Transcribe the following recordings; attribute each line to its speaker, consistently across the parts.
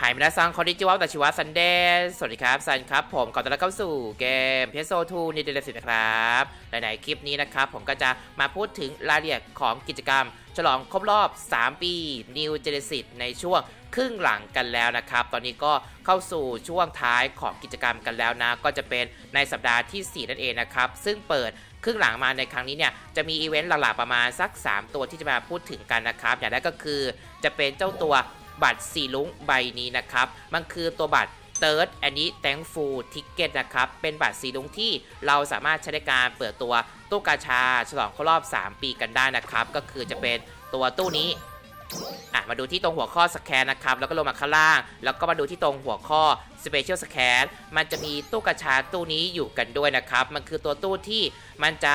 Speaker 1: หายมินาซังคอนดิจิวะตัชิวะซันเดย์สวัสดีครับซันครับ ผมขอต้อนรับเข้าสู่เกมเพโซทูนิเดลสินะครับในในคลิปนี้นะครับ ผมก็จะมาพูดถึงรายละเอียดของกิจกรรม ฉลองครบรอบ 3 ปี New Genesis ในช่วงครึ่งหลังกันแล้วนะครับ ตอนนี้ก็เข้าสู่ช่วงท้ายของกิจกรรมกันแล้วนะ ก็จะเป็นในสัปดาห์ที่ 4 นั่นเองนะครับ ซึ่งเปิดครึ่งหลังมาในครั้งนี้เนี่ยจะมีอีเวนต์หลักๆประมาณสัก 3 ตัวที่จะมาพูดถึงกันนะครับ อย่างแรกก็คือจะเป็นเจ้าตัว บัตรสีลุ้งใบนี้นะครับ มันคือตัวบัตร Third อันนี้ Thankful Ticket นะครับ เป็นบัตรสีลุ้งที่เราสามารถใช้ในการเปิดตัวตู้กาชา ฉลองครบรอบ 3 ปีกันได้นะครับ ก็คือจะเป็นตัวตู้นี้อะมาดูที่ตรงหัวข้อสแกนนะครับ แล้วก็ลงมาข้างล่าง แล้วก็มาดูที่ตรงหัวข้อ Special Scan มันจะมีตู้กระชาตู้นี้อยู่กันด้วยนะครับ มันคือตัวตู้ที่มันจะ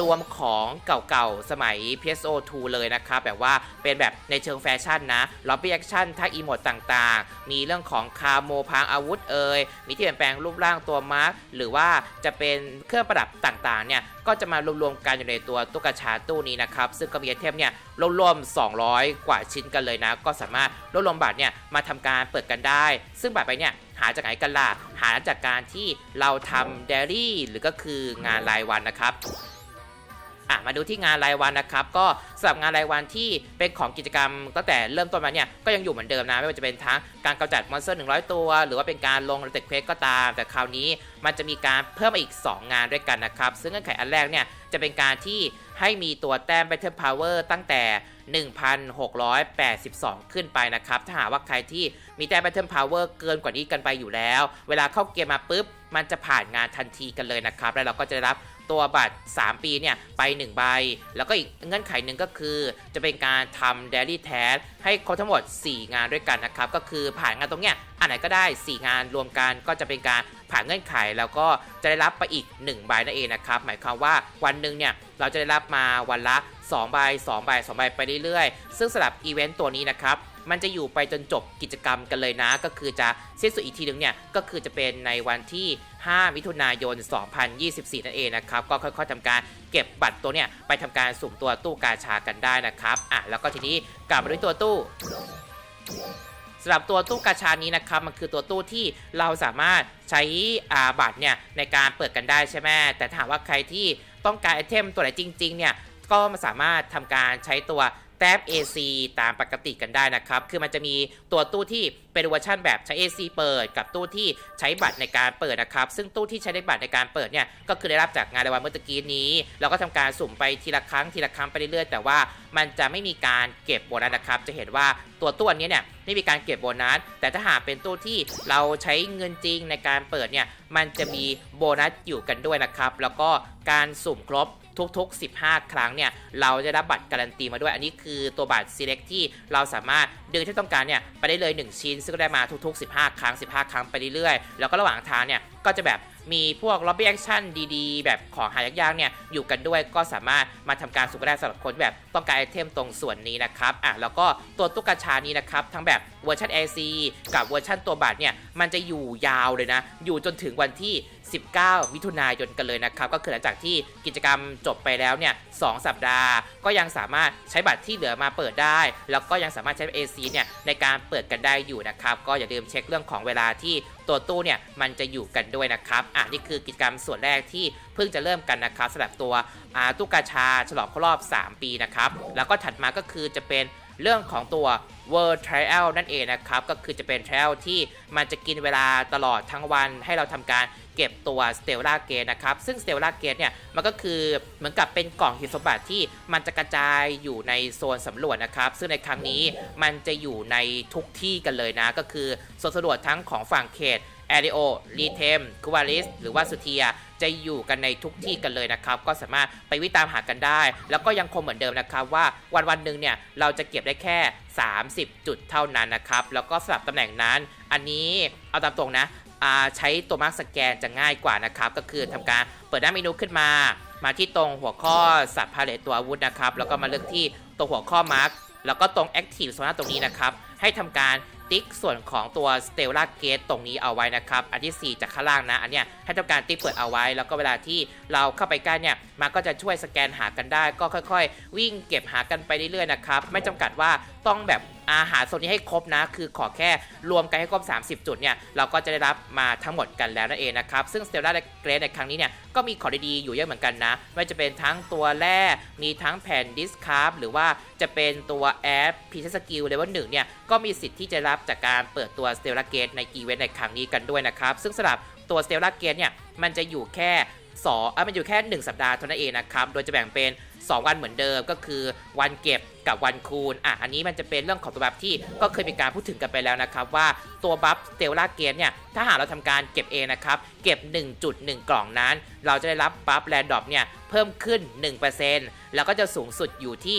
Speaker 1: รวมของเก่าๆ สมัย PSO2 เลยนะครับ แบบว่าเป็นแบบในเชิงแฟชั่นนะล็อบบี้แอคชั่นท่าอีโมดต่างๆ มีเรื่องของคาโมพางอาวุธเอ่ยมีที่เปลี่ยนแปลงรูปร่างตัวมาร์คหรือว่าจะเป็นเครื่องประดับต่างๆ เนี่ยก็จะมารวมๆกันอยู่ในตัวตู้กระชาตู้นี้นะครับ ซึ่งก็มีไอเทมเนี่ยรวมๆ200 กว่าชิ้นกันเลยนะ ก็สามารถรวบรวมบัตรเนี่ยมาทำการเปิดกันได้ ซึ่งบัตรไปเนี่ย หาจากไหนกันล่ะ หาจากการที่เราทำเดลี่หรือก็คืองานรายวันนะครับอะมาดูที่งานรายวันนะครับ ก็สำหรับงานรายวันที่เป็นของกิจกรรมตั้งแต่เริ่มต้นมาเนี่ยก็ยังอยู่เหมือนเดิมนะไม่ว่าจะเป็นทั้งการกำจัดมอนสเตอร์100 ตัว หรือว่าเป็นการลงเต็กเควสก็ตาม แต่คราวนี้มันจะมีการเพิ่มอีก 2 งานด้วยกันนะครับ ซึ่งเงื่อนไขอันแรกเนี่ยจะเป็นการที่ ให้มีตัวแต้ม Battle Power ตั้งแต่ 1,682 ขึ้นไปนะครับ ถ้าหากว่าใครที่มีแต้ม Battle Power เกินกว่านี้กันไปอยู่แล้ว เวลาเข้าเกมมาปุ๊บ มันจะผ่านงานทันทีกันเลยนะครับ แล้วเราก็จะได้รับตัวบัตร 3 ปีเนี่ย ไป 1 ใบ แล้วก็อีกเงื่อนไขหนึ่งก็คือ จะเป็นการทำ Daily Task ให้ครบทั้งหมด 4 งานด้วยกันนะครับ ก็คือผ่านงานตรงเนี้ยอันไหนก็ได้ 4 งานรวมกันก็จะเป็นการผ่านเงื่อนไข แล้วก็จะได้รับไปอีก 1 ใบนั่นเองนะครับ หมายความว่าวันหนึ่งเนี่ย เราจะได้รับมาวันละ2ใบ2ใบ2ใบไปเรื่อยๆ ซึ่งสำหรับอีเวนต์ตัวนี้นะครับมันจะอยู่ไปจนจบกิจกรรมกันเลยนะ ก็คือจะสิ้นสุดอีกทีนึงเนี่ย ก็คือจะเป็นในวันที่ 5 มิถุนายน 2024 นั่นเองนะครับ ก็ค่อยๆทำการเก็บบัตรตัวเนี่ย ไปทำการสุ่มตัวตู้กาชากันได้นะครับ อะ แล้วก็ทีนี้กลับมาด้วยตัวตู้ สำหรับตัวตู้กาชานี้นะครับมันคือตัวตู้ที่เราสามารถใช้อ่าบัตรเนี่ยในการเปิดกันได้ใช่ไหมแต่ถามว่าใครที่ต้องการไอเทมตัวไหนจริงๆเนี่ยก็มาสามารถทำการใช้ตัว แท็บ AC ตามปกติกันได้นะครับ คือมันจะมีตัวตู้ที่เป็นเวอร์ชันแบบใช้ AC เปิด กับตู้ที่ใช้บัตรในการเปิดนะครับ ซึ่งตู้ที่ใช้ได้บัตรในการเปิดเนี่ย ก็คือได้รับจากงานรายวันเมื่อตะกี้นี้ เราก็ทำการสุ่มไปทีละครั้งทีละครั้งไปเรื่อยๆ แต่ว่ามันจะไม่มีการเก็บโบนัสนะครับ จะเห็นว่าตัวตู้อันนี้เนี่ยไม่มีการเก็บโบนัส แต่ถ้าหากเป็นตู้ที่เราใช้เงินจริงในการเปิดเนี่ย มันจะมีโบนัสอยู่กันด้วยนะครับ แล้วก็การสุ่มครบ ทุกๆ 15 ครั้งเนี่ยเราจะรับบัตรการันตีมาด้วย อันนี้คือตัวบัตร select ที่เราสามารถดึงที่ต้องการเนี่ยไปได้เลย 1 ชิ้น ซึ่งก็ได้มาทุกๆ 15 ครั้ง 15 ครั้งไปเรื่อยๆ แล้วก็ระหว่างทางเนี่ยก็จะแบบ มีพวก lobby action ดีๆ แบบของหายากๆเนี่ยอยู่กันด้วยก็สามารถมาทำการสุ่มได้สำหรับคนแบบต้องการไอเทมตรงส่วนนี้นะครับอะแล้วก็ตัวตุ๊กตาชานี้นะครับทั้งแบบเวอร์ชัน AC กับเวอร์ชันตัวบัตรเนี่ยมันจะอยู่ยาวเลยนะ อยู่จนถึงวันที่ 19 มิถุนายนกันเลยนะครับ ก็คือหลังจากที่กิจกรรมจบไปแล้วเนี่ยสองสัปดาห์ ก็ยังสามารถใช้บัตรที่เหลือมาเปิดได้ แล้วก็ยังสามารถใช้ AC เนี่ยในการเปิดกันได้อยู่นะครับ ก็อย่าลืมเช็คเรื่องของเวลาที่ ตัวตู้เนี่ยมันจะอยู่กันด้วยนะครับอะนี่คือกิจกรรมส่วนแรกที่เพิ่งจะเริ่มกันนะครับสำหรับตัวตู้กาชาฉลองครบรอบ 3 ปีนะครับแล้วก็ถัดมาก็คือจะเป็น เรื่องของตัว World Trial นั่นเองนะครับ ก็คือจะเป็น Trial ที่มันจะกินเวลาตลอดทั้งวันให้เราทำการเก็บตัว Stella Gate นะครับ ซึ่ง Stella Gate เนี่ย มันก็คือเหมือนกับเป็นกล่องหินสมบัติที่มันจะกระจายอยู่ในโซนสำรวจนะครับ ซึ่งในครั้งนี้มันจะอยู่ในทุกที่กันเลยนะ ก็คือโซนสำรวจทั้งของฝั่งเขต แอริโอรีเทมคูวาริสหรือว่าสุเทียจะอยู่กันในทุกที่กันเลยนะครับ ก็สามารถไปวิตามหากันได้ แล้วก็ยังคงเหมือนเดิมนะครับว่าวันวันหนึ่งเนี่ยเราจะเก็บได้แค่ 30 จุดเท่านั้นนะครับ แล้วก็สลับตำแหน่งนั้น อันนี้เอาตามตรงนะใช้ตัวมาร์กสแกนจะง่ายกว่านะครับ ก็คือทำการเปิดหน้าเมนูขึ้นมา มาที่ตรงหัวข้อสับพาเลตตัวอาวุธนะครับ แล้วก็มาเลือกที่ตรงหัวข้อมาร์กแล้วก็ตรง Active โซนตรงนี้นะครับ ให้ทำการติ๊กส่วนของตัว Stellar Gate ตรงนี้เอาไว้นะครับ อันทีสี่4 จากข้างล่างนะ อันเนี้ยให้ทำการติ๊กเปิดเอาไว้ แล้วก็เวลาที่เราเข้าไปใกล้เนี่ย มันก็จะช่วยสแกนหากันได้ ก็ค่อยๆ วิ่งเก็บหากันไปเรื่อยๆนะครับ ไม่จำกัดว่าต้องแบบอาหารโซนนี้ให้ครบนะ คือขอแค่รวมกันให้ครบ 30 จุดเนี่ย เราก็จะได้รับมาทั้งหมดกันแล้วนั่นเองนะครับ ซึ่ง Stellar Gate ในครั้งนี้เนี่ยก็มีของดีๆอยู่เยอะเหมือนกันนะ ไม่ว่าจะเป็นทั้งตัวแร่ มีทั้งแผ่นดิสคาร์บหรือว่าจะเป็นตัวแอปพีซสกิลเลเวลหนึ่งเนี่ยก็มีสิทธิ์ที่จะรับจากการเปิดตัวสเตลลาเกตในอีเวนต์ในครั้งนี้กันด้วยนะครับ ซึ่งสำหรับตัวสเตลลาเกตเนี่ยมันจะอยู่แค่สองเอะมันอยู่แค่ 1 สัปดาห์เท่านั้นเองนะครับ โดยจะแบ่งเป็น 2 วันเหมือนเดิมก็คือวันเก็บกับวันคูณอะอันนี้มันจะเป็นเรื่องของตัวบัฟที่ก็เคยมีการพูดถึงกันไปแล้วนะครับ ว่าตัวบัฟสเตลล่าเกนเนี่ยถ้าหากเราทำการเก็บเองนะครับ เก็บ 1.1 กล่องนั้น เราจะได้รับบัฟแรนดอมเนี่ยเพิ่มขึ้น 1%แล้วก็จะสูงสุดอยู่ที่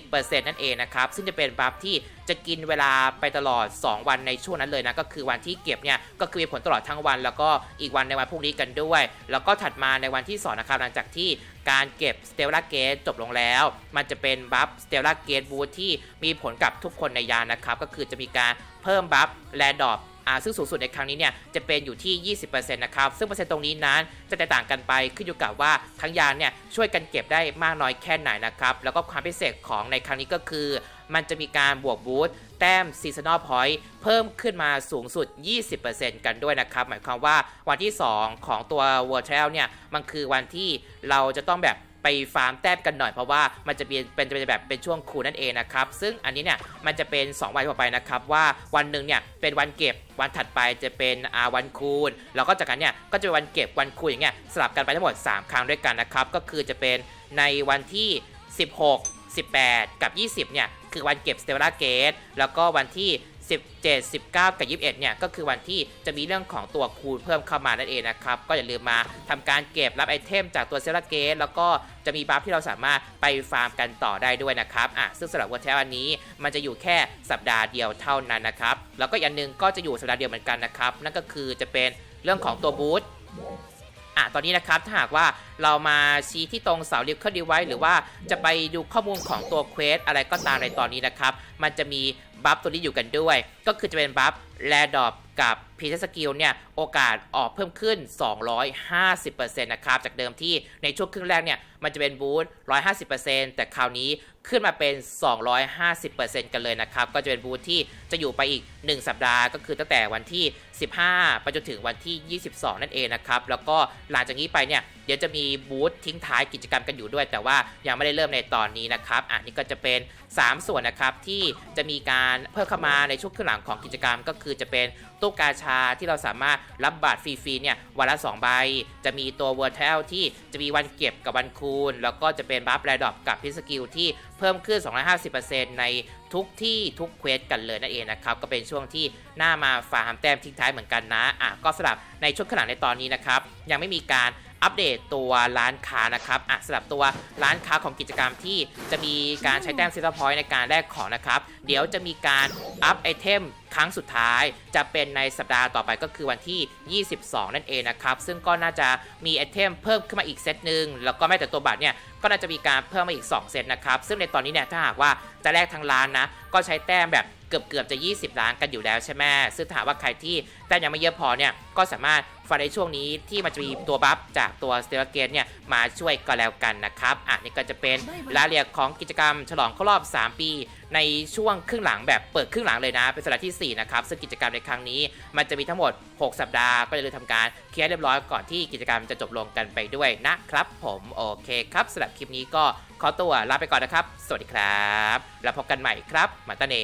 Speaker 1: 10%นั่นเองนะครับ ซึ่งจะเป็นบัฟที่จะกินเวลาไปตลอด 2 วันในช่วงนั้นเลยนะ ก็คือวันที่เก็บเนี่ยก็คือมีผลตลอดทั้งวัน แล้วก็อีกวันในวันพรุ่งนี้กันด้วย แล้วก็ถัดมาในวันที่2นะครับหลังจากที่การเก็บ Stellar Gate จบลงแล้ว มันจะเป็นบัฟ Stellar Gate Boost ที่มีผลกับทุกคนในยานนะครับ ก็คือจะมีการเพิ่มบัฟแลดอปอ่าซึ่งสูงสุดในครั้งนี้เนี่ยจะเป็นอยู่ที่ 20%นะครับ ซึ่งเปอร์เซ็นต์ตรงนี้นั้นจะแตกต่างกันไปขึ้นอยู่กับว่าทั้งยานเนี่ยช่วยกันเก็บได้มากน้อยแค่ไหนนะครับ แล้วก็ความพิเศษของในครั้งนี้ก็คือ มันจะมีการบวกบูสต์ แต้ม Seasonal Point เพิ่มขึ้นมาสูงสุด 20%กันด้วยนะครับ หมายความว่าวันที่ 2 ของตัว World Trail เนี่ย มันคือวันที่เราจะต้องแบบไปฟาร์มแต้มกันหน่อยเพราะว่ามันจะเป็นเป็นแบบเป็นช่วงคูนั่นเองนะครับ ซึ่งอันนี้เนี่ยมันจะเป็น 2 วันต่อไปนะครับ ว่าวันหนึ่งเนี่ยเป็นวันเก็บวันถัดไปจะเป็นอาวันคูลแล้วก็จากนั้นเนี่ยก็จะเป็นวันเก็บวันคูลอย่างเงี้ยสลับกันไปทั้งหมด 3 ครั้งด้วยกันนะครับ ก็คือจะเป็นในวันที่ 16 18 กับ 20 เนี่ย คือวันเก็บ Stellar Gate แล้วก็วันที่ 17 19 กับ 21 เนี่ย ก็คือวันที่จะมีเรื่องของตัวคูณเพิ่มเข้ามานั่นเองนะครับ ก็อย่าลืมมาทำการเก็บรับไอเทมจากตัว Stellar Gate แล้วก็จะมีบัฟที่เราสามารถไปฟาร์มกันต่อได้ด้วยนะครับ อะ ซึ่งสำหรับวันแท้วันนี้ มันจะอยู่แค่สัปดาห์เดียวเท่านั้นนะครับ แล้วก็อีกอันหนึงก็จะอยู่สัปดาห์เดียวเหมือนกันนะครับ นั่นก็คือจะเป็นเรื่องของตัวบูธ อะตอนนี้นะครับถ้าหากว่าเรามาชี้ที่ตรงเสาลิฟต์เครื่องดีไว้ หรือว่าจะไปดูข้อมูลของตัวเควสอะไรก็ตามในตอนนี้นะครับ มันจะมีบัฟตัวนี้อยู่กันด้วย ก็คือจะเป็นบัฟแรดดอปกับพีเทสกิลเนี่ยโอกาสออกเพิ่มขึ้น 250%นะครับ จากเดิมที่ในช่วงครึ่งแรกเนี่ยมันจะเป็นบูสต์150%แต่คราวนี้ขึ้นมาเป็น 250%กันเลยนะครับ ก็จะเป็นบูสต์ที่จะอยู่ไปอีก 1 สัปดาห์ ก็คือตั้งแต่วันที่ 15 ไปจนถึงวันที่ 22 นั่นเองนะครับ แล้วก็หลังจากนี้ไปเนี่ย เดี๋ยวจะมีบูธทิ้งท้ายกิจกรรมกันอยู่ด้วย แต่ว่ายังไม่ได้เริ่มในตอนนี้นะครับอะนี่ก็จะเป็น 3 ส่วนนะครับที่จะมีการเพิ่มเข้ามาในช่วงครึ่งหลังของกิจกรรม ก็คือจะเป็นตู้กาชาที่เราสามารถรับบัตรฟรีๆเนี่ยวันละ 2 ใบ จะมีตัวเวอร์เทลที่จะมีวันเก็บกับวันคูณ แล้วก็จะเป็นบัฟแรดอปกับพิสกิลที่เพิ่มขึ้น 250%ในทุกที่ทุกเควสกันเลยนั่นเองนะครับ ก็เป็นช่วงที่น่ามาฟาร์มแต้มทิ้งท้ายเหมือนกันนะอะก็สำหรับในช่วงขณะในตอนนี้นะครับ ยังไม่มีการ อัปเดตตัวร้านค้านะครับอะสำหรับตัวร้านค้าของกิจกรรมที่จะมีการใช้แต้มเซตพอยต์ในการแลกของนะครับ เดี๋ยวจะมีการอัพไอเทมครั้งสุดท้ายจะเป็นในสัปดาห์ต่อไปก็คือวันที่ 22 นั่นเองนะครับ ซึ่งก็น่าจะมีไอเทมเพิ่มขึ้นมาอีกเซตหนึ่งแล้วก็แม้แต่ตัวบัตรเนี่ยก็น่าจะมีการเพิ่มมาอีก 2 เซตนะครับ ซึ่งในตอนนี้เนี่ยถ้าหากว่าจะแลกทางร้านนะ ก็ใช้แต้มแบบ เกือบเกือบจะ 20 ล้านกันอยู่แล้วใช่ไหมซึ่งถ้าหากว่าใครที่แต้มยังไม่เยอะพอเนี่ยก็สามารถฟันในช่วงนี้ที่มันจะมีตัวบัฟจากตัวสเตลเกนเนี่ยมาช่วยก็แล้วกันนะครับอะนี่ก็จะเป็นรายละเอียดของกิจกรรมฉลองครบรอบ 3 ปี ในช่วงครึ่งหลังแบบเปิดครึ่งหลังเลยนะ เป็นสัปดาห์ที่ 4 นะครับซึ่งกิจกรรมในครั้งนี้ มันจะมีทั้งหมด 6 สัปดาห์ก็จะเลยทำการเคลียร์เรียบร้อยก่อนที่กิจกรรมจะจบลงกันไปด้วยนะครับ ผมโอเคครับสำหรับคลิปนี้ก็ขอตัวลาไปก่อนนะครับ สวัสดีครับ แล้วพบกันใหม่ครับมาตาเน